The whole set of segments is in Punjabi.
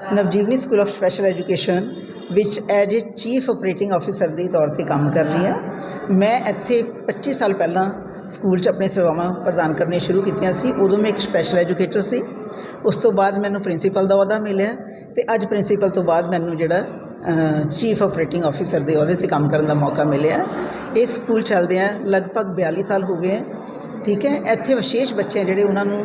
Navjeevani school of special education ਵਿੱਚ as a chief operating officer ਦੇ ਤੌਰ ਤੇ ਕੰਮ ਕਰ ਰਹੀ ਹਾਂ ਮੈਂ ਇੱਥੇ 25 ਸਾਲ ਪਹਿਲਾਂ ਸਕੂਲ 'ਚ ਆਪਣੇ ਸੇਵਾਵਾਂ ਪ੍ਰਦਾਨ ਕਰਨੀਆਂ ਸ਼ੁਰੂ ਕੀਤੀਆਂ ਸੀ। ਉਦੋਂ ਮੈਂ ਇੱਕ ਸਪੈਸ਼ਲ ਐਜੂਕੇਟਰ ਸੀ। ਉਸ ਤੋਂ ਬਾਅਦ ਮੈਨੂੰ ਪ੍ਰਿੰਸੀਪਲ ਦਾ ਅਹੁਦਾ ਮਿਲਿਆ ਤੇ ਅੱਜ ਪ੍ਰਿੰਸੀਪਲ ਤੋਂ ਬਾਅਦ ਮੈਨੂੰ ਜਿਹੜਾ ਚੀਫ ਆਪਰੇਟਿੰਗ ਆਫੀਸਰ ਦੇ ਅਹੁਦੇ ਤੇ ਕੰਮ ਕਰਨ ਦਾ ਮੌਕਾ ਮਿਲਿਆ। ਇਹ ਸਕੂਲ ਚੱਲਦਿਆਂ ਲਗਭਗ 42 ਸਾਲ ਹੋ ਗਏ ਹੈ ਠੀਕ ਹੈ, ਇੱਥੇ ਵਿਸ਼ੇਸ਼ ਬੱਚੇ ਜਿਹੜੇ, ਉਹਨਾਂ ਨੂੰ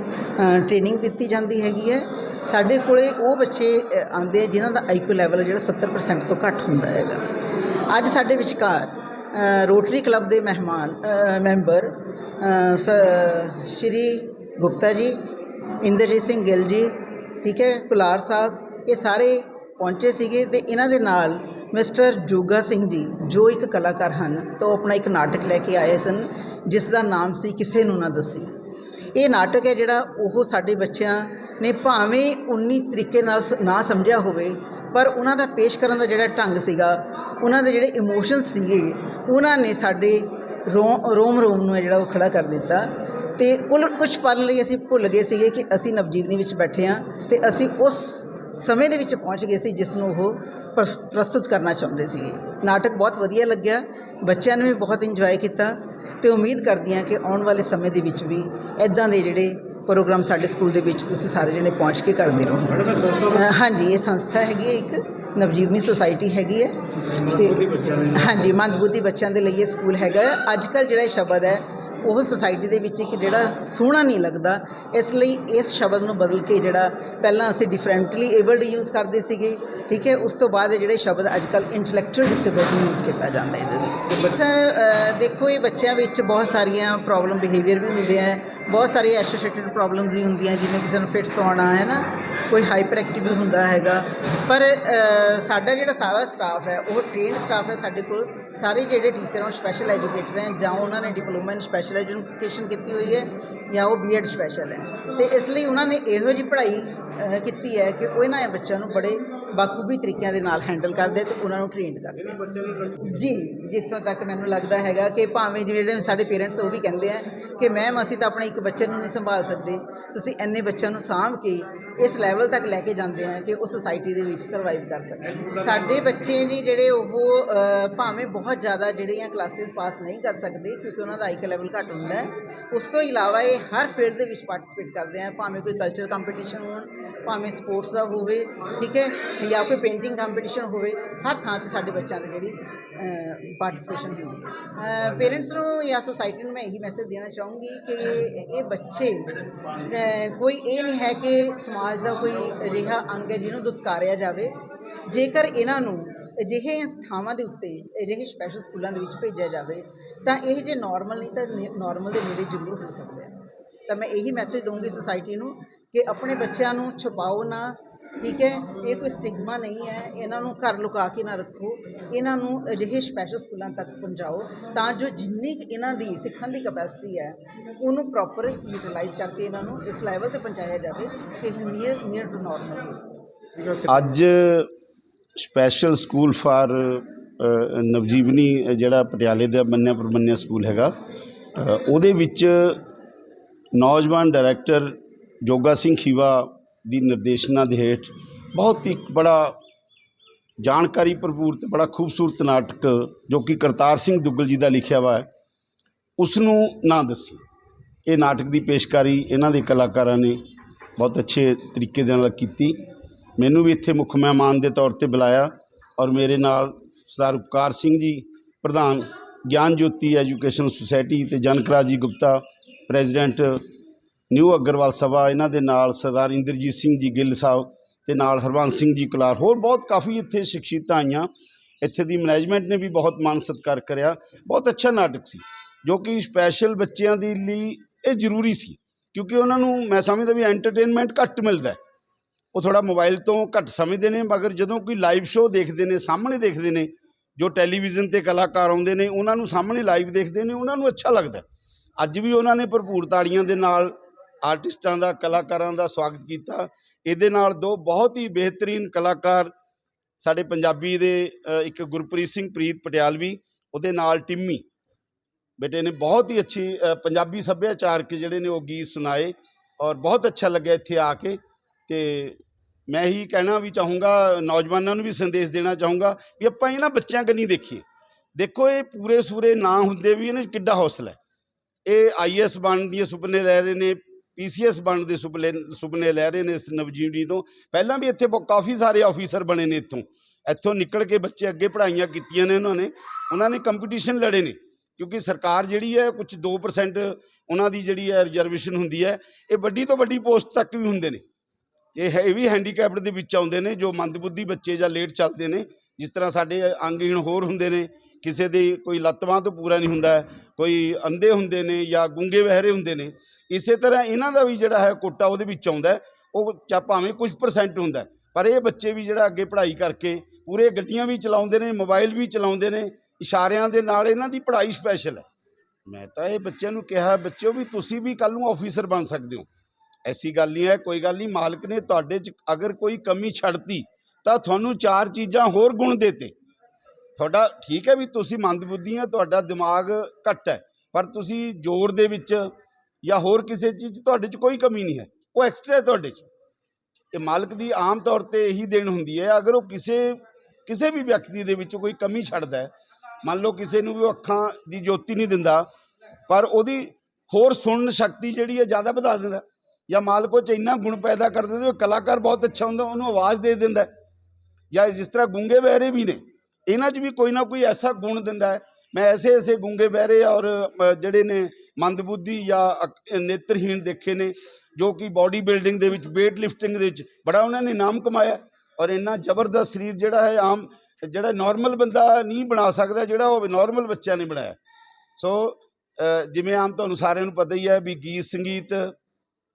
ਟ੍ਰੇਨਿੰਗ ਦਿੱਤੀ ਜਾਂਦੀ ਹੈਗੀ ਹੈ। ਸਾਡੇ ਕੋਲੇ ਉਹ ਬੱਚੇ ਆਉਂਦੇ ਆ ਜਿਨ੍ਹਾਂ ਦਾ ਆਈਕਿਊ ਲੈਵਲ ਜਿਹੜਾ 70% ਤੋਂ ਘੱਟ ਹੁੰਦਾ ਹੈਗਾ। ਅੱਜ ਸਾਡੇ ਵਿਚਕਾਰ ਰੋਟਰੀ ਕਲੱਬ ਦੇ ਮਹਿਮਾਨ ਮੈਂਬਰ ਸ- ਸ਼੍ਰੀ ਗੁਪਤਾ ਜੀ, ਇੰਦਰਜੀਤ ਸਿੰਘ ਗਿੱਲ ਜੀ, ਠੀਕ ਹੈ, ਕੁਲਾਰ ਸਾਹਿਬ, ਇਹ ਸਾਰੇ ਪਹੁੰਚੇ ਸੀਗੇ ਤੇ ਇਹਨਾਂ ਦੇ ਨਾਲ ਮਿਸਟਰ ਜੋਗਾ ਸਿੰਘ ਜੀ, ਜੋ ਇੱਕ ਕਲਾਕਾਰ ਹਨ, ਤਾਂ ਉਹ ਆਪਣਾ ਇੱਕ ਨਾਟਕ ਲੈ ਕੇ ਆਏ ਸਨ, ਜਿਸ ਦਾ ਨਾਮ ਸੀ ਕਿਸੇ ਨੂੰ ਨਾ ਦੱਸੀ। ਇਹ ਨਾਟਕ ਹੈ ਜਿਹੜਾ ਉਹ ਸਾਡੇ ਬੱਚਿਆਂ ਨੇ ਭਾਵੇਂ 19 ਤਰੀਕੇ ਨਾਲ ਸ- ਨਾ ਸਮਝਿਆ ਹੋਵੇ, ਪਰ ਉਹਨਾਂ ਦਾ ਪੇਸ਼ ਕਰਨ ਦਾ ਜਿਹੜਾ ਢੰਗ ਸੀਗਾ, ਉਹਨਾਂ ਦੇ ਜਿਹੜੇ ਇਮੋਸ਼ਨਸ ਸੀਗੇ, ਉਹਨਾਂ ਨੇ ਸਾਡੇ ਰੋ- ਰੋਮ ਰੋਮ ਨੂੰ ਹੈ ਜਿਹੜਾ ਉਹ ਖੜਾ ਕਰ ਦਿੱਤਾ। ਤੇ ਕੁੱਲ ਕੁਝ ਪਲ ਲਈ ਅਸੀਂ ਭੁੱਲ ਗਏ ਸੀਗੇ ਕਿ ਅਸੀਂ ਨਵਜੀਵਨੀ ਵਿੱਚ ਬੈਠੇ ਹਾਂ ਤੇ ਅਸੀਂ ਉਸ ਸਮੇਂ ਦੇ ਵਿੱਚ ਪਹੁੰਚ ਗਏ ਸੀ ਜਿਸ ਨੂੰ ਉਹ ਪ੍ਰਸ- ਪ੍ਰਸਤੁਤ ਕਰਨਾ ਚਾਹੁੰਦੇ ਸੀਗੇ। ਨਾਟਕ ਬਹੁਤ ਵਧੀਆ ਲੱਗਿਆ, ਬੱਚਿਆਂ ਨੇ ਵੀ ਬਹੁਤ ਇੰਜੋਏ ਕੀਤਾ ਤੇ ਉਮੀਦ ਕਰਦੀ ਹਾਂ ਕਿ ਆਉਣ ਵਾਲੇ ਸਮੇਂ ਦੇ ਵਿੱਚ ਵੀ ਇਦਾਂ ਦੇ ਜਿਹੜੇ ਪ੍ਰੋਗਰਾਮ ਸਾਡੇ ਸਕੂਲ ਦੇ ਵਿੱਚ ਤੁਸੀਂ ਸਾਰੇ ਜਣੇ ਪਹੁੰਚ ਕੇ ਕਰਦੇ ਰਹੋ। ਹਾਂਜੀ, ਇਹ ਸੰਸਥਾ ਹੈਗੀ ਹੈ ਇੱਕ, ਨਵਜੀਵਨੀ ਸੁਸਾਇਟੀ ਹੈਗੀ ਹੈ ਤੇ ਹਾਂਜੀ, ਮੰਦਬੁੱਧੀ ਬੱਚਿਆਂ ਦੇ ਲਈ ਇਹ ਸਕੂਲ ਹੈਗਾ ਅੱਜ ਕੱਲ ਜਿਹੜਾ ਇਹ ਸ਼ਬਦ ਹੈ, ਉਹ ਸੁਸਾਇਟੀ ਦੇ ਵਿੱਚ ਇੱਕ ਜਿਹੜਾ ਸੋਹਣਾ ਨਹੀਂ ਲੱਗਦਾ, ਇਸ ਲਈ ਇਸ ਸ਼ਬਦ ਨੂੰ ਬਦਲ ਕੇ ਜਿਹੜਾ ਪਹਿਲਾਂ ਅਸੀਂ ਡਿਫਰੈਂਟਲੀ ਏਬਲਡ ਯੂਜ਼ ਕਰਦੇ ਸੀਗੇ, ਠੀਕ ਹੈ, ਉਸ ਤੋਂ ਬਾਅਦ ਜਿਹੜੇ ਸ਼ਬਦ ਅੱਜ ਕੱਲ ਇੰਟੈਲੈਕਚੁਅਲ ਡਿਸੇਬਿਲਟੀ ਯੂਜ਼ ਕੀਤਾ ਜਾਂਦਾ ਇਹਦੇ ਲਈ। ਸਰ ਦੇਖੋ, ਇਹ ਬੱਚਿਆਂ ਵਿੱਚ ਬਹੁਤ ਸਾਰੀਆਂ ਪ੍ਰੋਬਲਮ ਬਿਹੇਵੀਅਰ ਵੀ ਹੁੰਦੇ ਆ ਬਹੁਤ ਸਾਰੀਆਂ ਐਸੋਸੀਏਟਿਡ ਪ੍ਰੋਬਲਮਸ ਵੀ ਹੁੰਦੀਆਂ, ਜਿਵੇਂ ਕਿਸੇ ਨੂੰ ਫਿਟਸ ਆਉਣਾ, ਹੈ ਨਾ? ਕੋਈ ਹਾਈਪਰ ਐਕਟਿਵ ਹੁੰਦਾ ਹੈਗਾ। ਪਰ ਸਾਡਾ ਜਿਹੜਾ ਸਾਰਾ ਸਟਾਫ ਹੈ, ਉਹ ਟ੍ਰੇਨਡ ਸਟਾਫ ਹੈ ਸਾਡੇ ਕੋਲ। ਸਾਰੇ ਜਿਹੜੇ ਟੀਚਰ ਆ, ਉਹ ਸਪੈਸ਼ਲ ਐਜੂਕੇਟਰ ਹੈ, ਜਾਂ ਉਹਨਾਂ ਨੇ ਡਿਪਲੋਮਾ ਇਨ ਸਪੈਸ਼ਲ ਐਜੂਕੇਸ਼ਨ ਕੀਤੀ ਹੋਈ ਹੈ, ਜਾਂ ਉਹ ਬੀਐਡ ਸਪੈਸ਼ਲ ਹੈ। ਤੇ ਇਸ ਲਈ ਉਹਨਾਂ ਨੇ ਇਹੋ ਜਿਹੀ ਪੜ੍ਹਾਈ ਕੀਤੀ ਹੈ ਕਿ ਉਹ ਇਹਨਾਂ ਬੱਚਿਆਂ ਨੂੰ ਬੜੇ ਬਾਖੂਬੀ ਤਰੀਕਿਆਂ ਦੇ ਨਾਲ ਹੈਂਡਲ ਕਰਦੇ ਤੇ ਉਹਨਾਂ ਨੂੰ ਟ੍ਰੇਨਡ ਕਰਦੇ। ਜੀ, ਜਿੱਥੋਂ ਤੱਕ ਮੈਨੂੰ ਲੱਗਦਾ ਹੈਗਾ ਕਿ ਭਾਵੇਂ ਜਿਹੜੇ ਸਾਡੇ ਪੇਰੈਂਟਸ ਉਹ ਵੀ ਕਹਿੰਦੇ ਆ ਕਿ ਮੈਮ ਅਸੀਂ ਤਾਂ ਆਪਣੇ ਇੱਕ ਬੱਚੇ ਨੂੰ ਨਹੀਂ ਸੰਭਾਲ ਸਕਦੇ। ਤੁਸੀਂ ਇੰਨੇ ਬੱਚਿਆਂ ਨੂੰ ਸਾਂਭ ਕੇ ਇਸ ਲੈਵਲ ਤੱਕ ਲੈ ਕੇ ਜਾਂਦੇ ਆ ਕਿ ਉਹ ਸੁਸਾਇਟੀ ਦੇ ਵਿੱਚ ਸਰਵਾਈਵ ਕਰ ਸਕਣ। ਸਾਡੇ ਬੱਚੇ ਜੀ ਜਿਹੜੇ ਉਹ ਭਾਵੇਂ ਬਹੁਤ ਜ਼ਿਆਦਾ ਜਿਹੜੀਆਂ ਕਲਾਸਿਸ ਪਾਸ ਨਹੀਂ ਕਰ ਸਕਦੇ ਕਿਉਂਕਿ ਉਹਨਾਂ ਦਾ ਆਈਕ ਲੈਵਲ ਘੱਟ ਹੁੰਦਾ ਹੈ, ਉਸ ਤੋਂ ਇਲਾਵਾ ਇਹ ਹਰ ਫੀਲਡ ਦੇ ਵਿੱਚ ਪਾਰਟਿਸਿਪੇਟ ਕਰਦੇ ਆ, ਭਾਵੇਂ ਕੋਈ ਕਲਚਰ ਕੰਪੀਟੀਸ਼ਨ ਹੋਣ ਭਾਵੇਂ ਸਪੋਰਟਸ ਦਾ ਹੋਵੇ, ਠੀਕ ਹੈ, ਜਾਂ ਕੋਈ ਪੇਂਟਿੰਗ ਕੰਪੀਟੀਸ਼ਨ ਹੋਵੇ, ਹਰ ਥਾਂ ਤੇ ਸਾਡੇ ਬੱਚਿਆਂ ਦੀ ਜਿਹੜੀ ਪਾਰਟਿਸਿਪੇਸ਼ਨ ਹੁੰਦੀ ਹੈ। ਪੇਰੈਂਟਸ ਨੂੰ ਜਾਂ ਸੋਸਾਇਟੀ ਨੂੰ ਮੈਂ ਇਹੀ ਮੈਸੇਜ ਦੇਣਾ ਚਾਹੂੰਗੀ ਕਿ ਇਹ ਬੱਚੇ ਕੋਈ ਇਹ ਨਹੀਂ ਹੈ ਕਿ ਸਮਾਜ ਦਾ ਕੋਈ ਅਜਿਹਾ ਅੰਗ ਹੈ ਜਿਹਨੂੰ ਦੁਤਕਾਰਿਆ ਜਾਵੇ। ਜੇਕਰ ਇਹਨਾਂ ਨੂੰ ਅਜਿਹੇ ਥਾਵਾਂ ਦੇ ਉੱਤੇ ਅਜਿਹੇ ਸਪੈਸ਼ਲ ਸਕੂਲਾਂ ਦੇ ਵਿੱਚ ਭੇਜਿਆ ਜਾਵੇ, ਤਾਂ ਇਹ ਜੇ ਨਾਰਮਲ ਨਹੀਂ ਤਾਂ ਨਾਰਮਲ ਦੇ ਨੇੜੇ ਜ਼ਰੂਰ ਹੋ ਸਕਦੇ ਆ। ਤਾਂ ਮੈਂ ਇਹੀ ਮੈਸੇਜ ਦਊਂਗੀ ਸੋਸਾਇਟੀ ਨੂੰ ਕਿ ਆਪਣੇ ਬੱਚਿਆਂ ਨੂੰ ਛੁਪਾਓ ਨਾ, ਠੀਕ ਹੈ? ਇਹ ਕੋਈ ਸਟਿਗਮਾ ਨਹੀਂ ਹੈ। ਇਹਨਾਂ ਨੂੰ ਘਰ ਲੁਕਾ ਕੇ ਨਾ ਰੱਖੋ। ਇਹਨਾਂ ਨੂੰ ਅਜਿਹੇ ਸਪੈਸ਼ਲ ਸਕੂਲਾਂ ਤੱਕ ਪਹੁੰਚਾਓ ਤਾਂ ਜੋ ਜਿੰਨੀ ਕੁ ਇਹਨਾਂ ਦੀ ਸਿੱਖਣ ਦੀ ਕਪੈਸਿਟੀ ਹੈ, ਉਹਨੂੰ ਪ੍ਰੋਪਰ ਯੂਟਿਲਾਈਜ਼ ਕਰਕੇ ਇਹਨਾਂ ਨੂੰ ਇਸ ਲੈਵਲ ਤੇ ਪਹੁੰਚਾਇਆ ਜਾਵੇ ਕਿ ਨੀਅਰ ਨੀਅਰ ਟੂ ਨਾਰਮਲ ਹੋ ਸਕੇ। ਅੱਜ ਸਪੈਸ਼ਲ ਸਕੂਲ ਫਾਰ ਨਵਜੀਵਨੀ ਜਿਹੜਾ ਪਟਿਆਲੇ ਦਾ ਮੰਨਿਆ ਪ੍ਰਮੰਨਿਆ ਸਕੂਲ ਹੈਗਾ ਉਹਦੇ ਵਿੱਚ ਨੌਜਵਾਨ ਡਾਇਰੈਕਟਰ ਜੋਗਾ ਸਿੰਘ ਖੀਵਾ ਦੀ ਨਿਰਦੇਸ਼ਨਾ ਦੇ ਹੇਠ ਬਹੁਤ ਹੀ ਬੜਾ ਜਾਣਕਾਰੀ ਭਰਪੂਰ ਤੇ ਬੜਾ ਖੂਬਸੂਰਤ ਨਾਟਕ ਜੋ ਕਿ ਕਰਤਾਰ ਸਿੰਘ ਦੁੱਗਲ ਜੀ ਦਾ ਲਿਖਿਆ ਵਾ ਹੈ ਉਸ ਨੂੰ ਨਾ ਦੱਸੀ। ਇਹ ਨਾਟਕ ਦੀ ਪੇਸ਼ਕਾਰੀ ਇਹਨਾਂ ਦੇ ਕਲਾਕਾਰਾਂ ਨੇ ਬਹੁਤ ਅੱਛੇ ਤਰੀਕੇ ਦੇ ਨਾਲ ਕੀਤੀ। ਮੈਨੂੰ ਵੀ ਇੱਥੇ ਮੁੱਖ ਮਹਿਮਾਨ ਦੇ ਤੌਰ ਤੇ ਬੁਲਾਇਆ ਔਰ ਮੇਰੇ ਨਾਲ ਸਰਦਾਰ ਉਪਕਾਰ ਸਿੰਘ ਜੀ, ਪ੍ਰਧਾਨ ਗਿਆਨ ਜੋਤੀ ਐਜੂਕੇਸ਼ਨ ਸੁਸਾਇਟੀ ਤੇ ਜਨਕਰਾਜ ਜੀ ਗੁਪਤਾ, ਪ੍ਰੈਜ਼ੀਡੈਂਟ ਨਿਊ ਅਗਰਵਾਲ ਸਭਾ, ਇਹਨਾਂ ਦੇ ਨਾਲ ਸਰਦਾਰ ਇੰਦਰਜੀਤ ਸਿੰਘ ਜੀ ਗਿੱਲ ਸਾਹਿਬ ਤੇ ਨਾਲ ਹਰਵੰਸ ਸਿੰਘ ਜੀ ਕਲਾਰ, ਹੋਰ ਬਹੁਤ ਕਾਫੀ ਇੱਥੇ ਸ਼ਖਸੀਅਤਾਂ ਆਈਆਂ। ਇੱਥੇ ਦੀ ਮੈਨੇਜਮੈਂਟ ਨੇ ਵੀ ਬਹੁਤ ਮਾਨ ਸਤਿਕਾਰ ਕਰਿਆ। ਬਹੁਤ ਅੱਛਾ ਨਾਟਕ ਸੀ, ਜੋ ਕਿ ਸਪੈਸ਼ਲ ਬੱਚਿਆਂ ਦੇ ਲਈ ਇਹ ਜ਼ਰੂਰੀ ਸੀ, ਕਿਉਂਕਿ ਉਹਨਾਂ ਨੂੰ ਮੈਂ ਸਮਝਦਾ ਵੀ ਐਂਟਰਟੇਨਮੈਂਟ ਘੱਟ ਮਿਲਦਾ ਉਹ ਥੋੜਾ ਮੋਬਾਈਲ ਤੋਂ ਘੱਟ ਸਮਝਦੇ ਨੇ, ਮਗਰ ਜਦੋਂ ਕੋਈ ਲਾਈਵ ਸ਼ੋਅ ਦੇਖਦੇ ਨੇ, ਸਾਹਮਣੇ ਦੇਖਦੇ ਨੇ, ਜੋ ਟੈਲੀਵਿਜ਼ਨ ਤੇ ਕਲਾਕਾਰ ਆਉਂਦੇ ਨੇ, ਉਹਨਾਂ ਨੂੰ ਸਾਹਮਣੇ ਲਾਈਵ ਦੇਖਦੇ ਨੇ, ਉਹਨਾਂ ਨੂੰ ਅੱਛਾ ਲੱਗਦਾ ਅੱਜ ਵੀ ਉਹਨਾਂ ਨੇ ਭਰਪੂਰ ਤਾੜੀਆਂ ਦੇ ਨਾਲ ਆਰਟਿਸਟਾਂ ਦਾ, ਕਲਾਕਾਰਾਂ ਦਾ ਸਵਾਗਤ ਕੀਤਾ। ਇਹਦੇ ਨਾਲ ਦੋ ਬਹੁਤ ਹੀ ਬਿਹਤਰੀਨ ਕਲਾਕਾਰ ਸਾਡੇ ਪੰਜਾਬੀ ਦੇ ਇੱਕ ਗੁਰਪ੍ਰੀਤ ਸਿੰਘ, ਪ੍ਰੀਤ ਪਟਿਆਲਵੀ ਉਹਦੇ ਨਾਲ ਟਿੰਮੀ। ਬੇਟੇ ਨੇ ਬਹੁਤ ਹੀ ਅੱਛੀ ਪੰਜਾਬੀ ਸੱਭਿਆਚਾਰਕ ਜਿਹੜੇ ਨੇ ਉਹ ਗੀਤ ਸੁਣਾਏ ਔਰ ਬਹੁਤ ਅੱਛਾ ਲੱਗਿਆ ਇੱਥੇ ਆ ਕੇ। ਤੇ ਮੈਂ ਇਹੀ ਕਹਿਣਾ ਵੀ ਚਾਹੂੰਗਾ, ਨੌਜਵਾਨਾਂ ਨੂੰ ਵੀ ਸੰਦੇਸ਼ ਦੇਣਾ ਚਾਹੂੰਗਾ ਵੀ ਆਪਾਂ ਇਹਨਾਂ ਬੱਚਿਆਂ ਕੰਨੀ ਦੇਖੀਏ। ਦੇਖੋ, ਇਹ ਪੂਰੇ ਸੂਰੇ ਨਾ ਹੁੰਦੇ ਵੀ ਇਹਨਾਂ 'ਚ ਕਿੱਡਾ ਹੌਸਲਾ ਹੈ। ਇਹ ਆਈਐਸ ਬਣਨ ਦੀ ਸੁਪਨੇ ਲੈ ਰਹੇ ਨੇ ਪੀਸੀਐਸ ਬਣਨ ਦੇ ਸੁਪਨੇ ਸੁਪਨੇ ਲੈ ਰਹੇ ਨੇ ਇਸ ਨਵਜੀਵਨੀ ਤੋਂ। ਪਹਿਲਾਂ ਵੀ ਇੱਥੇ ਬਹੁਤ, ਕਾਫੀ ਸਾਰੇ ਆਫੀਸਰ ਬਣੇ ਨੇ ਇੱਥੋਂ। ਇੱਥੋਂ ਨਿਕਲ ਕੇ ਬੱਚੇ ਅੱਗੇ ਪੜ੍ਹਾਈਆਂ ਕੀਤੀਆਂ ਨੇ ਉਹਨਾਂ ਨੇ। ਉਹਨਾਂ ਨੇ ਕੰਪੀਟੀਸ਼ਨ ਲੜੇ ਨੇ, ਕਿਉਂਕਿ ਸਰਕਾਰ ਜਿਹੜੀ ਹੈ ਕੁਝ 2% ਉਹਨਾਂ ਦੀ ਜਿਹੜੀ ਹੈ ਰਿਜ਼ਰਵੇਸ਼ਨ ਹੁੰਦੀ ਹੈ, ਇਹ ਵੱਡੀ ਤੋਂ ਵੱਡੀ ਪੋਸਟ ਤੱਕ ਵੀ ਹੁੰਦੇ ਨੇ। ਇਹ ਹੈ, ਇਹ ਵੀ ਹੈਂਡੀਕੈਪਡ ਦੇ ਵਿੱਚ ਆਉਂਦੇ ਨੇ, ਜੋ ਮੰਦਬੁੱਧੀ ਬੱਚੇ ਜਾਂ ਲੇਟ ਚੱਲਦੇ ਨੇ, ਜਿਸ ਤਰ੍ਹਾਂ ਸਾਡੇ ਅੰਗਹੀਣ ਹੋਰ ਹੁੰਦੇ ਨੇ ਕਿਸੇ ਦੀ ਕੋਈ ਲੱਤ ਤੋਂ ਪੂਰਾ ਨਹੀਂ ਹੁੰਦਾ, ਕੋਈ ਅੰਧੇ ਹੁੰਦੇ ਨੇ ਜਾਂ ਗੁੰਗੇ ਵਹਿਰੇ ਹੁੰਦੇ ਨੇ, ਇਸੇ ਤਰ੍ਹਾਂ ਇਹਨਾਂ ਦਾ ਵੀ ਜਿਹੜਾ ਹੈ ਕੋਟਾ ਉਹਦੇ ਵਿੱਚ ਆਉਂਦਾ ਉਹ ਚਾ ਭਾਵੇਂ ਕੁਝ ਪਰਸੈਂਟ ਹੁੰਦਾ ਪਰ ਇਹ ਬੱਚੇ ਵੀ ਜਿਹੜਾ ਅੱਗੇ ਪੜ੍ਹਾਈ ਕਰਕੇ ਪੂਰੇ ਗੱਡੀਆਂ ਵੀ ਚਲਾਉਂਦੇ ਨੇ ਮੋਬਾਈਲ ਵੀ ਚਲਾਉਂਦੇ ਨੇ, ਇਸ਼ਾਰਿਆਂ ਦੇ ਨਾਲ ਇਹਨਾਂ ਦੀ ਪੜ੍ਹਾਈ ਸਪੈਸ਼ਲ ਹੈ। ਮੈਂ ਤਾਂ ਇਹ ਬੱਚਿਆਂ ਨੂੰ ਕਿਹਾ, ਬੱਚਿਓ ਵੀ ਤੁਸੀਂ ਵੀ ਕੱਲ ਨੂੰ ਆਫੀਸਰ ਬਣ ਸਕਦੇ ਹੋ। ਐਸੀ ਗੱਲ ਨਹੀਂ ਹੈ, ਕੋਈ ਗੱਲ ਨਹੀਂ, ਮਾਲਕ ਨੇ ਤੁਹਾਡੇ 'ਚ ਅਗਰ ਕੋਈ ਕਮੀ ਛੱਡਤੀ ਤਾਂ ਤੁਹਾਨੂੰ ਚਾਰ ਚੀਜ਼ਾਂ ਹੋਰ ਗੁਣ ਦੇਤੇ। ਤੁਹਾਡਾ ਠੀਕ ਹੈ ਵੀ ਤੁਸੀਂ ਮੰਦਬੁੱਧੀ ਹੈ ਤੁਹਾਡਾ ਦਿਮਾਗ ਘੱਟ ਹੈ, ਪਰ ਤੁਸੀਂ ਜ਼ੋਰ ਦੇ ਵਿੱਚ ਜਾਂ ਹੋਰ ਕਿਸੇ ਚੀਜ਼ 'ਚ ਤੁਹਾਡੇ 'ਚ ਕੋਈ ਕਮੀ ਨਹੀਂ ਹੈ, ਉਹ ਐਕਸਟਰਾ ਹੈ ਤੁਹਾਡੇ 'ਚ। ਤੇ ਮਾਲਕ ਦੀ ਆਮ ਤੌਰ ਤੇ ਇਹੀ ਦੇਣ ਹੁੰਦੀ ਹੈ, ਅਗਰ ਉਹ ਕਿਸੇ ਕਿਸੇ ਵੀ ਵਿਅਕਤੀ ਦੇ ਵਿੱਚ ਕੋਈ ਕਮੀ ਛੱਡਦਾ ਹੈ, ਮੰਨ ਲਓ ਕਿਸੇ ਨੂੰ ਵੀ ਉਹ ਅੱਖਾਂ ਦੀ ਜੋਤੀ ਨਹੀਂ ਦਿੰਦਾ, ਪਰ ਉਹਦੀ ਹੋਰ ਸੁਣਨ ਸ਼ਕਤੀ ਜਿਹੜੀ ਹੈ ਜ਼ਿਆਦਾ ਵਧਾ ਦਿੰਦਾ, ਜਾਂ ਮਾਲਕ ਉਹ 'ਚ ਇੰਨਾ ਗੁਣ ਪੈਦਾ ਕਰ ਦਿੰਦਾ, ਉਹ ਕਲਾਕਾਰ ਬਹੁਤ ਅੱਛਾ ਹੁੰਦਾ, ਉਹਨੂੰ ਆਵਾਜ਼ ਦੇ ਦਿੰਦਾ ਜਾਂ ਜਿਸ ਤਰ੍ਹਾਂ ਗੁੰਗੇ ਬਹਿਰੇ ਵੀ ਨੇ ਇਹਨਾਂ 'ਚ ਵੀ ਕੋਈ ਨਾ ਕੋਈ ਐਸਾ ਗੁਣ ਦਿੰਦਾ ਹੈ। ਮੈਂ ਐਸੇ ਐਸੇ ਗੁੰਗੇ ਬਹਿਰੇ ਔਰ ਜਿਹੜੇ ਨੇ ਮੰਦਬੁੱਧੀ ਜਾਂ ਅਕ- ਨੇਤਰਹੀਣ ਦੇਖੇ ਨੇ, ਜੋ ਕਿ ਬਾਡੀ ਬਿਲਡਿੰਗ ਦੇ ਵਿੱਚ weight ਲਿਫਟਿੰਗ ਦੇ ਵਿੱਚ ਬੜਾ ਉਹਨਾਂ ਨੇ ਨਾਮ ਕਮਾਇਆ। ਔਰ ਇੰਨਾ ਜ਼ਬਰਦਸਤ ਸਰੀਰ ਜਿਹੜਾ ਹੈ, ਆਮ ਜਿਹੜਾ ਨਾਰਮਲ ਬੰਦਾ ਨਹੀਂ ਬਣਾ ਸਕਦਾ, ਜਿਹੜਾ ਉਹ ਨਾਰਮਲ ਬੱਚਿਆਂ ਨੇ ਬਣਾਇਆ। ਸੋ ਜਿਵੇਂ ਆਮ ਤੁਹਾਨੂੰ ਸਾਰਿਆਂ ਨੂੰ ਪਤਾ ਹੀ ਹੈ ਵੀ ਗੀਤ ਸੰਗੀਤ,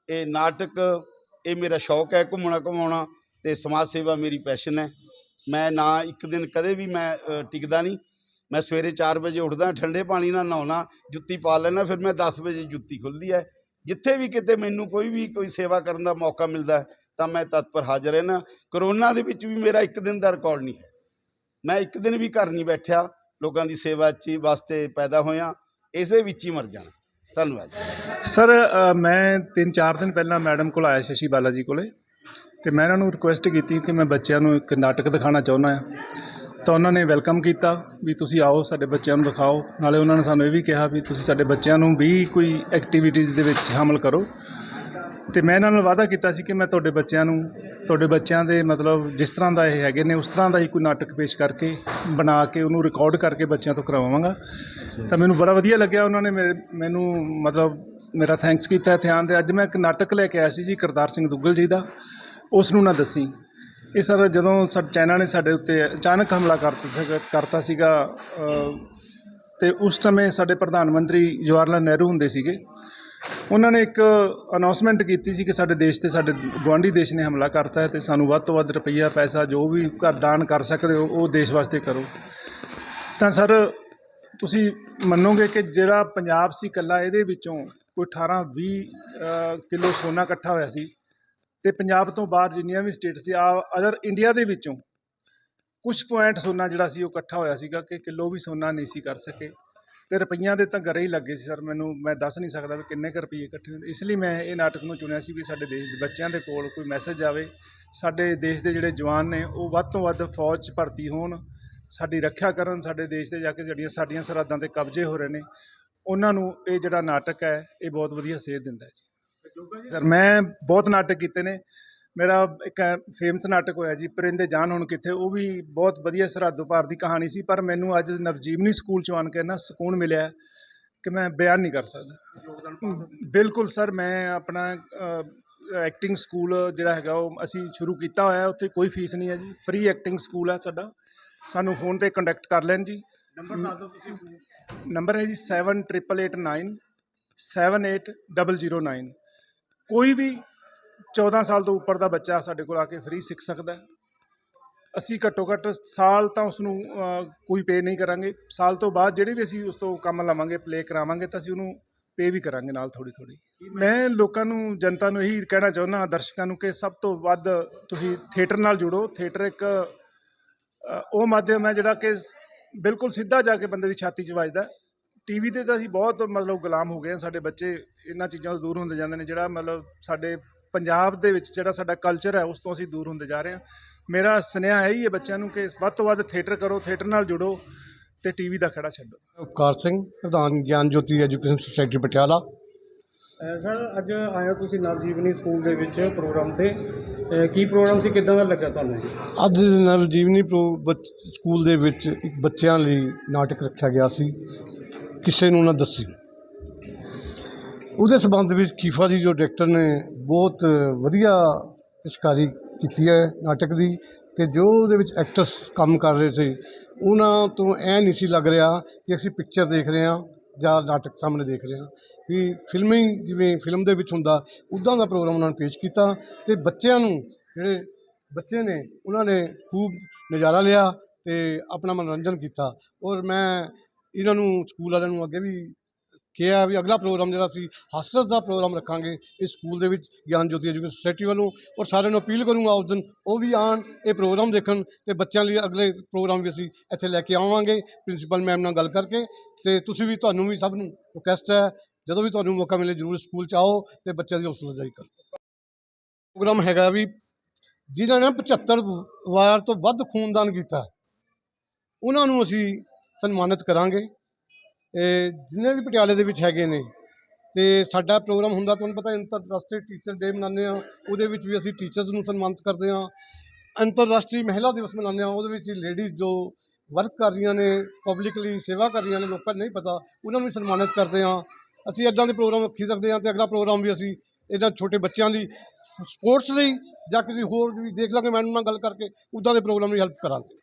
ਇਹ ਨਾਟਕ, ਇਹ ਮੇਰਾ ਸ਼ੌਕ ਹੈ ਘੁੰਮਣਾ ਘੁਮਾਉਣਾ ਤੇ ਸਮਾਜ ਸੇਵਾ ਮੇਰੀ ਪੈਸ਼ਨ ਹੈ। ਮੈਂ ਨਾ ਇੱਕ ਦਿਨ ਕਦੇ ਵੀ ਮੈਂ ਟਿਕਦਾ ਨਹੀਂ। ਮੈਂ ਸਵੇਰੇ 4 ਵਜੇ ਉੱਠਦਾ, ਠੰਡੇ ਪਾਣੀ ਨਾਲ ਨਹਾਉਣਾ, ਜੁੱਤੀ ਪਾ ਲੈਣਾ ਫਿਰ ਮੈਂ 10 ਵਜੇ ਜੁੱਤੀ ਖੁੱਲਦੀ ਹੈ। ਜਿੱਥੇ ਵੀ ਕਿਤੇ ਮੈਨੂੰ ਕੋਈ ਵੀ, ਕੋਈ ਸੇਵਾ ਕਰਨ ਦਾ ਮੌਕਾ ਮਿਲਦਾ ਤਾਂ ਮੈਂ ਤਤਪਰ ਹਾਜ਼ਰ ਰਹਿਣਾ ਕਰੋਨਾ ਦੇ ਵਿੱਚ ਵੀ ਮੇਰਾ ਇੱਕ ਦਿਨ ਦਾ ਰਿਕਾਰਡ ਨਹੀਂ ਹੈ। ਮੈਂ ਇੱਕ ਦਿਨ ਵੀ ਘਰ ਨਹੀਂ ਬੈਠਿਆ, ਲੋਕਾਂ ਦੀ ਸੇਵਾ 'ਚ ਵਾਸਤੇ ਪੈਦਾ ਹੋਇਆ, ਇਸੇ ਵਿੱਚ ਹੀ ਮਰ ਜਾਣਾ। ਧੰਨਵਾਦ ਸਰ ਮੈਂ 3-4 ਦਿਨ ਪਹਿਲਾਂ ਮੈਡਮ ਕੋਲ ਆਇਆ, ਸ਼ਸ਼ੀ ਬਾਲਾ ਜੀ ਕੋਲੇ। ਅਤੇ ਮੈਂ ਇਹਨਾਂ ਨੂੰ ਰਿਕੁਐਸਟ ਕੀਤੀ ਕਿ ਮੈਂ ਬੱਚਿਆਂ ਨੂੰ ਇੱਕ ਨਾਟਕ ਦਿਖਾਉਣਾ ਚਾਹੁੰਦਾ ਹਾਂ। ਤਾਂ ਉਹਨਾਂ ਨੇ ਵੈਲਕਮ ਕੀਤਾ ਵੀ ਤੁਸੀਂ ਆਓ, ਸਾਡੇ ਬੱਚਿਆਂ ਨੂੰ ਦਿਖਾਓ। ਨਾਲੇ ਉਹਨਾਂ ਨੇ ਸਾਨੂੰ ਇਹ ਵੀ ਕਿਹਾ ਵੀ ਤੁਸੀਂ ਸਾਡੇ ਬੱਚਿਆਂ ਨੂੰ ਵੀ ਕੋਈ ਐਕਟੀਵਿਟੀਜ਼ ਦੇ ਵਿੱਚ ਸ਼ਾਮਲ ਕਰੋ। ਤੇ ਮੈਂ ਇਹਨਾਂ ਨਾਲ ਵਾਅਦਾ ਕੀਤਾ ਸੀ ਕਿ ਮੈਂ ਤੁਹਾਡੇ ਬੱਚਿਆਂ ਨੂੰ, ਤੁਹਾਡੇ ਬੱਚਿਆਂ ਦੇ ਮਤਲਬ ਜਿਸ ਤਰ੍ਹਾਂ ਦਾ ਇਹ ਹੈਗੇ ਨੇ, ਉਸ ਤਰ੍ਹਾਂ ਦਾ ਹੀ ਕੋਈ ਨਾਟਕ ਪੇਸ਼ ਕਰਕੇ ਬਣਾ ਕੇ ਉਹਨੂੰ ਰਿਕਾਰਡ ਕਰਕੇ ਬੱਚਿਆਂ ਤੋਂ ਕਰਵਾਵਾਂਗਾ ਤਾਂ ਮੈਨੂੰ ਬੜਾ ਵਧੀਆ ਲੱਗਿਆ ਉਹਨਾਂ ਨੇ ਮੇਰੇ, ਮੈਨੂੰ ਮਤਲਬ ਮੇਰਾ ਥੈਂਕਸ ਕੀਤਾ ਧਿਆਨ ਤੇ ਅੱਜ ਮੈਂ ਇੱਕ ਨਾਟਕ ਲੈ ਕੇ ਆਇਆ ਸੀ ਜੀ, ਕਰਤਾਰ ਸਿੰਘ ਦੁੱਗਲ ਜੀ ਦਾ। ਉਸ ਨੂੰ ਨਾ ਦੱਸੀ। ਇਹ ਸਰ ਜਦੋਂ ਸਾ ਚਾਈਨਾ ਨੇ ਸਾਡੇ ਉੱਤੇ ਅਚਾਨਕ ਹਮਲਾ ਕਰਤਾ ਸੀਗਾ ਕਰਤਾ ਸੀਗਾ ਅ, ਤੇ ਉਸ ਸਮੇਂ ਸਾਡੇ ਪ੍ਰਧਾਨ ਮੰਤਰੀ ਜਵਾਹਰ ਲਾਲ ਨਹਿਰੂ ਹੁੰਦੇ ਸੀਗੇ। ਉਹਨਾਂ ਨੇ ਇੱਕ ਅਨਾਉਂਸਮੈਂਟ ਕੀਤੀ ਸੀ ਕਿ ਸਾਡੇ ਦੇਸ਼ ਤੇ ਸਾਡੇ ਗੁਆਂਢੀ ਦੇਸ਼ ਨੇ ਹਮਲਾ ਕਰਤਾ ਹੈ ਤੇ ਸਾਨੂੰ ਵੱਧ ਤੋਂ ਵੱਧ ਰੁਪਈਆ ਪੈਸਾ ਜੋ ਵੀ ਘਰ ਦਾਨ ਕਰ ਸਕਦੇ ਹੋ ਉਹ ਦੇਸ਼ ਵਾਸਤੇ ਕਰੋ। ਤਾਂ ਸਰ ਤੁਸੀਂ ਮੰਨੋਗੇ ਕਿ ਜਿਹੜਾ ਪੰਜਾਬ ਸੀ ਇਕੱਲਾ ਇਹਦੇ ਵਿੱਚੋਂ ਕੋਈ 18 20 ਕਿਲੋ ਸੋਨਾ ਇਕੱਠਾ ਹੋਇਆ ਸੀ। ਤੇ ਪੰਜਾਬ ਤੋਂ ਬਾਹਰ ਜਿੰਨੀਆਂ ਵੀ ਸਟੇਟਸ ਸੀ ਆ ਅਦਰ ਇੰਡੀਆ ਦੇ ਵਿੱਚੋਂ ਕੁਝ ਪੁਆਇੰਟ ਸੋਨਾ ਜਿਹੜਾ ਸੀ ਉਹ ਇਕੱਠਾ ਹੋਇਆ ਸੀਗਾ ਕਿ ਕਿਲੋ ਵੀ ਸੋਨਾ ਨਹੀਂ ਸੀ ਕਰ ਸਕੇ। ਤੇ ਰੁਪਈਆਂ ਦੇ ਤਾਂ ਗਰੇ ਹੀ ਲੱਗੇ ਸੀ ਸਰ, ਮੈਨੂੰ ਮੈਂ ਦੱਸ ਨਹੀਂ ਸਕਦਾ ਵੀ ਕਿੰਨੇ ਕੁ ਰੁਪਈਏ ਇਕੱਠੇ ਹੁੰਦੇ। ਇਸ ਲਈ ਮੈਂ ਇਹ ਨਾਟਕ ਨੂੰ ਚੁਣਿਆ ਸੀ ਵੀ ਸਾਡੇ ਦੇਸ਼ ਦੇ ਬੱਚਿਆਂ ਦੇ ਕੋਲ ਕੋਈ ਮੈਸੇਜ ਜਾਵੇ ਸਾਡੇ ਦੇਸ਼ ਦੇ ਜਿਹੜੇ ਜਵਾਨ ਨੇ ਉਹ ਵੱਧ ਤੋਂ ਵੱਧ ਫੌਜ 'ਚ ਭਰਤੀ ਹੋਣ, ਸਾਡੀ ਰੱਖਿਆ ਕਰਨ, ਸਾਡੇ ਦੇਸ਼ ਤੇ ਜਾ ਕੇ ਜਿਹੜੀਆਂ ਸਾਡੀਆਂ ਸਰਹੱਦਾਂ ਤੇ ਕਬਜ਼ੇ ਹੋ ਰਹੇ ਨੇ, ਉਹਨਾਂ ਨੂੰ ਇਹ ਜਿਹੜਾ ਨਾਟਕ ਹੈ, ਇਹ ਬਹੁਤ ਵਧੀਆ ਸੇਧ ਦਿੰਦਾ ਹੈ ਜੀ। ਸਰ ਮੈਂ ਬਹੁਤ ਨਾਟਕ ਕੀਤੇ ਨੇ। ਮੇਰਾ ਇੱਕ ਫੇਮਸ ਨਾਟਕ ਹੋਇਆ ਜੀ ਪਰਿੰਦੇ ਜਾਣ ਹੁਣ ਕਿੱਥੇ ਉਹ ਵੀ ਬਹੁਤ ਵਧੀਆ ਸਰਹੱਦੋਂ ਪਾਰ ਦੀ ਕਹਾਣੀ ਸੀ ਪਰ ਮੈਨੂੰ ਅੱਜ ਨਵਜੀਵਨੀ ਸਕੂਲ ਚ ਆਉਣ ਕੇ ਨਾ ਸਕੂਨ ਮਿਲਿਆ ਕਿ ਮੈਂ ਬਿਆਨ ਨਹੀਂ ਕਰ ਸਕਦਾ। ਬਿਲਕੁਲ ਸਰ ਮੈਂ ਆਪਣਾ ਐਕਟਿੰਗ ਸਕੂਲ ਜਿਹੜਾ ਹੈਗਾ ਉਹ ਅਸੀਂ ਸ਼ੁਰੂ ਕੀਤਾ ਹੋਇਆ। ਉੱਥੇ ਕੋਈ ਫੀਸ ਨਹੀਂ ਹੈ ਜੀ ਫ੍ਰੀ ਐਕਟਿੰਗ ਸਕੂਲ ਹੈ ਸਾਡਾ। ਸਾਨੂੰ ਫੋਨ ਤੇ ਕੰਟੈਕਟ ਕਰ ਲੈਣ ਜੀ। ਨੰਬਰ ਦੱਸ ਦਿਓ ਤੁਸੀਂ। ਨੰਬਰ ਹੈ ਜੀ 7889 78009 ਕੋਈ ਵੀ 14 ਸਾਲ ਤੋਂ ਉੱਪਰ ਦਾ ਬੱਚਾ ਸਾਡੇ ਕੋਲ ਆ ਕੇ ਫ੍ਰੀ ਸਿੱਖ ਸਕਦਾ ਹੈ। ਅਸੀਂ ਘੱਟੋ ਘੱਟ ਸਾਲ ਤਾਂ ਉਸ ਨੂੰ ਕੋਈ ਪੇ ਨਹੀਂ ਕਰਾਂਗੇ। ਸਾਲ ਤੋਂ ਬਾਅਦ ਜਿਹੜੇ ਵੀ ਅਸੀਂ ਉਸ ਤੋਂ ਕੰਮ ਲਵਾਂਗੇ ਪਲੇ ਕਰਾਵਾਂਗੇ ਤਾਂ ਅਸੀਂ ਉਹਨੂੰ ਪੇ ਵੀ ਕਰਾਂਗੇ ਨਾਲ ਥੋੜੀ ਥੋੜੀ ਮੈਂ ਲੋਕਾਂ ਨੂੰ, ਜਨਤਾ ਨੂੰ ਇਹੀ ਕਹਿਣਾ ਚਾਹੁੰਦਾ ਦਰਸ਼ਕਾਂ ਨੂੰ ਕਿ ਸਭ ਤੋਂ ਵੱਧ ਤੁਸੀਂ ਥੀਏਟਰ ਨਾਲ ਜੁੜੋ। ਥੀਏਟਰ ਇੱਕ ਉਹ ਮਾਧਿਅਮ ਹੈ ਜਿਹੜਾ ਕਿ ਬਿਲਕੁਲ ਸਿੱਧਾ ਜਾ ਕੇ ਬੰਦੇ ਦੀ ਛਾਤੀ 'ਚ ਵੱਜਦਾ ਟੀਵੀ ਤੇ ਤਾਂ ਅਸੀਂ ਬਹੁਤ ਮਤਲਬ ਗੁਲਾਮ ਹੋ ਗਏ ਹਾਂ ਸਾਡੇ ਬੱਚੇ ਇਹਨਾਂ ਚੀਜ਼ਾਂ ਤੋਂ ਦੂਰ ਹੁੰਦੇ ਜਾਂਦੇ ਨੇ ਜਿਹੜਾ ਮਤਲਬ ਸਾਡੇ ਪੰਜਾਬ ਦੇ ਵਿੱਚ ਜਿਹੜਾ ਸਾਡਾ ਕਲਚਰ ਹੈ ਉਸ ਤੋਂ ਅਸੀਂ ਦੂਰ ਹੁੰਦੇ ਜਾ ਰਹੇ ਹਾਂ। ਮੇਰਾ ਸੁਨੇਹਾ ਹੈ ਹੀ ਹੈ ਬੱਚਿਆਂ ਨੂੰ ਕਿ ਵੱਧ ਤੋਂ ਵੱਧ ਥੀਏਟਰ ਕਰੋ ਥੀਏਟਰ ਨਾਲ ਜੁੜੋ ਤੇ ਟੀਵੀ ਦਾ ਖੜਾ ਛੱਡੋ। ਉਪਕਾਰ ਸਿੰਘ ਪ੍ਰਧਾਨ Gyan Jyoti education society Patiala. Sir ਅੱਜ ਆਇਆ ਤੁਸੀਂ ਨਵਜੀਵਨੀ ਸਕੂਲ ਦੇ ਵਿੱਚ ਪ੍ਰੋਗਰਾਮ ਤੇ। ਕੀ ਪ੍ਰੋਗਰਾਮ ਸੀ ਕਿਦਾਂ ਦਾ ਲੱਗਾ ਤੁਹਾਨੂੰ? ਅੱਜ ਨਵਜੀਵਨੀ ਪ੍ਰੋ ਬੱਚ- ਸਕੂਲ ਦੇ ਵਿੱਚ ਇੱਕ ਬੱਚਿਆਂ ਲਈ ਨਾਟਕ ਰੱਖਿਆ ਗਿਆ ਸੀ। ਕਿਸੇ ਨੂੰ ਨਾ ਦੱਸੀ। ਉਹਦੇ ਸਬੰਧ ਵਿੱਚ ਕੀਫਾ ਜੀ ਜੋ ਡਾਇਰੈਕਟਰ ਨੇ ਬਹੁਤ ਵਧੀਆ ਪੇਸ਼ਕਾਰੀ ਕੀਤੀ ਹੈ ਨਾਟਕ ਦੀ ਤੇ ਜੋ ਉਹਦੇ ਵਿੱਚ ਐਕਟਰਸ ਕੰਮ ਕਰ ਰਹੇ ਸੀ, ਉਹਨਾਂ ਤੋਂ ਐ ਨਹੀਂ ਸੀ ਲੱਗ ਰਿਹਾ ਕਿ ਅਸੀਂ ਪਿਕਚਰ ਦੇਖ ਰਹੇ ਹਾਂ ਜਾਂ ਨਾਟਕ ਸਾਹਮਣੇ ਦੇਖ ਰਹੇ ਹਾਂ। ਵੀ ਫਿਲਮੀ ਜਿਵੇਂ ਫਿਲਮ ਦੇ ਵਿੱਚ ਹੁੰਦਾ, ਉੱਦਾਂ ਦਾ ਪ੍ਰੋਗਰਾਮ ਉਹਨਾਂ ਨੇ ਪੇਸ਼ ਕੀਤਾ ਤੇ ਬੱਚਿਆਂ ਨੂੰ ਜਿਹੜੇ ਬੱਚੇ ਨੇ, ਉਹਨਾਂ ਨੇ ਖੂਬ ਨਜ਼ਾਰਾ ਲਿਆ ਤੇ ਆਪਣਾ ਮਨੋਰੰਜਨ ਕੀਤਾ। ਔਰ ਮੈਂ ਇਹਨਾਂ ਨੂੰ ਸਕੂਲ ਵਾਲਿਆਂ ਨੂੰ ਅੱਗੇ ਵੀ ਕਿਹਾ ਵੀ ਅਗਲਾ ਪ੍ਰੋਗਰਾਮ ਜਿਹੜਾ ਸੀ ਹਾਸਰਸ ਦਾ ਪ੍ਰੋਗਰਾਮ ਰੱਖਾਂਗੇ, ਇਸ ਸਕੂਲ ਦੇ ਵਿੱਚ ਗਿਆਨ ਜੋਤੀ ਐਜੂਕੇਸ਼ਨ ਸੋਸਾਇਟੀ ਵੱਲੋਂ ਔਰ ਸਾਰਿਆਂ ਨੂੰ ਅਪੀਲ ਕਰੂੰਗਾ ਉਸ ਦਿਨ ਉਹ ਵੀ ਆਣ, ਇਹ ਪ੍ਰੋਗਰਾਮ ਦੇਖਣ ਤੇ ਬੱਚਿਆਂ ਲਈ ਅਗਲੇ ਪ੍ਰੋਗਰਾਮ ਵੀ ਅਸੀਂ ਇੱਥੇ ਲੈ ਕੇ ਆਵਾਂਗੇ। ਪ੍ਰਿੰਸੀਪਲ ਮੈਮ ਨਾਲ ਗੱਲ ਕਰਕੇ ਤੇ ਤੁਸੀਂ ਵੀ, ਤੁਹਾਨੂੰ ਵੀ ਸਭ ਨੂੰ ਰਿਕੁਐਸਟ ਹੈ, ਜਦੋਂ ਵੀ ਤੁਹਾਨੂੰ ਮੌਕਾ ਮਿਲੇ ਜ਼ਰੂਰ ਸਕੂਲ ਚ ਆਓ ਤੇ ਬੱਚਿਆਂ ਦੀ ਹੌਸਲਾ ਅਫਜ਼ਾਈ ਕਰੋ। ਪ੍ਰੋਗਰਾਮ ਹੈਗਾ ਵੀ ਜਿਨ੍ਹਾਂ ਨੇ 75 ਵਾਰ ਤੋਂ ਵੱਧ ਖੂਨਦਾਨ ਕੀਤਾ, ਉਹਨਾਂ ਨੂੰ ਅਸੀਂ ਸਨਮਾਨਿਤ ਕਰਾਂਗੇ। ਇਹ ਜਿੰਨੇ ਵੀ ਪਟਿਆਲੇ ਦੇ ਵਿੱਚ ਹੈਗੇ ਨੇ, ਤੇ ਸਾਡਾ ਪ੍ਰੋਗਰਾਮ ਹੁੰਦਾ ਤੁਹਾਨੂੰ ਪਤਾ ਅੰਤਰਰਾਸ਼ਟਰੀ ਟੀਚਰ ਡੇ ਮਨਾਉਂਦੇ ਆ ਉਹਦੇ ਵਿੱਚ ਵੀ ਅਸੀਂ ਟੀਚਰਸ ਨੂੰ ਸਨਮਾਨਿਤ ਕਰਦੇ ਹਾਂ। ਅੰਤਰਰਾਸ਼ਟਰੀ ਮਹਿਲਾ ਦਿਵਸ ਮਨਾਉਂਦੇ ਆ ਉਹਦੇ ਵਿੱਚ ਲੇਡੀਜ਼ ਜੋ ਵਰਕ ਕਰ ਰਹੀਆਂ ਨੇ ਪਬਲਿਕਲੀ ਸੇਵਾ ਕਰ ਰਹੀਆਂ ਨੇ, ਲੋਕਾਂ ਨੂੰ ਨਹੀਂ ਪਤਾ, ਉਹਨਾਂ ਨੂੰ ਵੀ ਸਨਮਾਨਿਤ ਕਰਦੇ ਹਾਂ। ਅਸੀਂ ਇਦਾਂ ਦੇ ਪ੍ਰੋਗਰਾਮ ਰੱਖੀ ਸਕਦੇ ਹਾਂ ਤੇ ਅਗਲਾ ਪ੍ਰੋਗਰਾਮ ਵੀ ਅਸੀਂ ਇਹਦਾ ਛੋਟੇ ਬੱਚਿਆਂ ਲਈ ਸਪੋਰਟਸ ਲਈ ਜਾਂ ਕਿਸੇ ਹੋਰ ਵੀ ਦੇਖ ਲਾਂਗੇ, ਮੈਡਮ ਨਾਲ ਗੱਲ ਕਰਕੇ, ਉੱਦਾਂ ਦੇ ਪ੍ਰੋਗਰਾਮ ਦੀ ਹੈਲਪ ਕਰਾਂਗੇ।